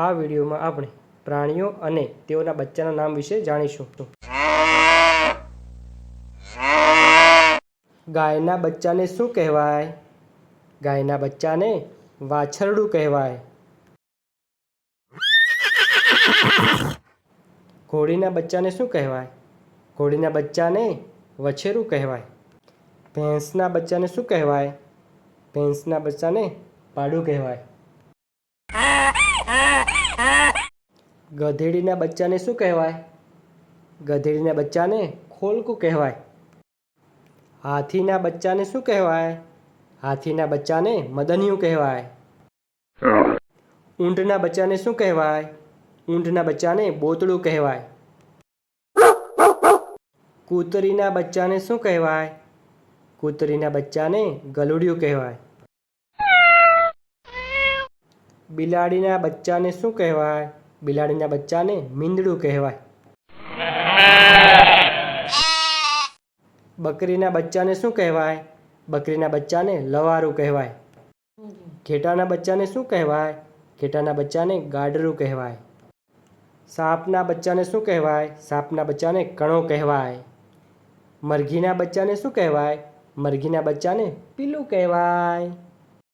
આ વિડીયોમાં આપણે પ્રાણીઓ અને તેઓના બચ્ચાના નામ વિશે જાણીશું. ગાયના બચ્ચાને શું કહેવાય? ગાયના બચ્ચાને વાછરડું કહેવાય. ઘોડીના બચ્ચાને શું કહેવાય? ઘોડીના બચ્ચાને વછેરું કહેવાય. ભેંસના બચ્ચાને શું કહેવાય? ભેંસના બચ્ચાને પાડું કહેવાય. ગધેડીના બચ્ચાને શું કહેવાય? ગધેડીના બચ્ચાને ખોલકું કહેવાય. હાથીના બચ્ચાને શું કહેવાય? હાથીના બચ્ચાને મદનિયું કહેવાય. ઊંટના બચ્ચાને શું કહેવાય? ઊંટના બચ્ચાને બોતળું કહેવાય. કૂતરીના બચ્ચાને શું કહેવાય? કૂતરીના બચ્ચાને ગલુડિયું કહેવાય. બિલાડીના બચ્ચાને શું કહેવાય? બિલાડીના બચ્ચાને મીંદડું કહેવાય. બકરીના બચ્ચાને શું કહેવાય? બકરીના બચ્ચાને લવારું કહેવાય. ઘેટાના બચ્ચાને શું કહેવાય? ઘેટાના બચ્ચાને ગાડરું કહેવાય. સાપના બચ્ચાને શું કહેવાય? સાપના બચ્ચાને કણો કહેવાય. મરઘીના બચ્ચાને શું કહેવાય? મરઘીના બચ્ચાને પીલું કહેવાય.